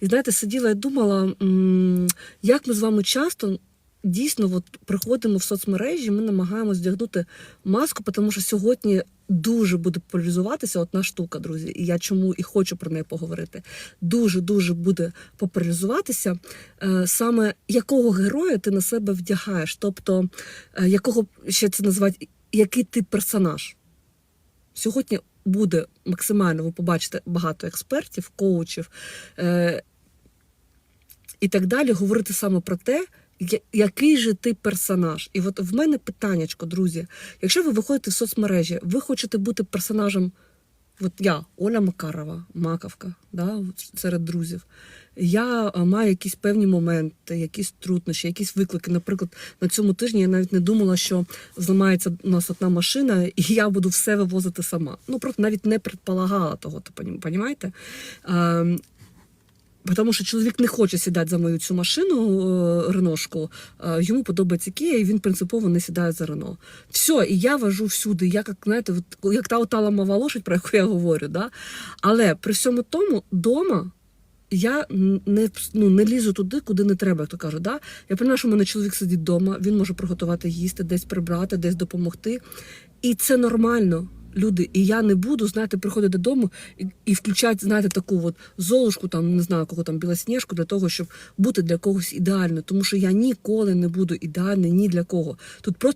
І знаєте, сиділа і думала, як ми з вами часто дійсно от, приходимо в соцмережі, ми намагаємося вдягнути маску, тому що сьогодні дуже буде популяризуватися одна штука, друзі. І я чому і хочу про неї поговорити. Дуже дуже буде популяризуватися е, саме якого героя ти на себе вдягаєш, тобто е, якого ще це називають, який ти персонаж. Сьогодні буде максимально, ви побачите багато експертів, коучів е, і так далі, говорити саме про те, який же ти персонаж. І от в мене питаннячко, друзі. Якщо ви виходите в соцмережі, ви хочете бути персонажем, от я, Оля Макарова, Маковка, да, серед друзів. Я е, маю якісь певні моменти, якісь труднощі, якісь виклики. Наприклад, на цьому тижні я навіть не думала, що зламається у нас одна машина, і я буду все вивозити сама. Ну, просто навіть не предполагала того, то понімаєте? Тому що чоловік не хоче сідати за мою цю машину е, реношку. е, Йому подобається Кія, і він принципово не сідає за Рено. Все, і я вожу всюди, я як знаєте, як та ота ламова лошадь, про яку я говорю. Да? Але при всьому тому дома. Я не, ну, не лізу туди, куди не треба, як то кажуть. Да? Я розумію, що в мене чоловік сидить вдома, він може приготувати їсти, десь прибрати, десь допомогти. І це нормально, люди. І я не буду, знаєте, приходити додому і, і включати, знаєте, таку от золушку, там, не знаю, кого там білосніжку, для того, щоб бути для когось ідеально. Тому що я ніколи не буду ідеальний ні для кого. Тут просто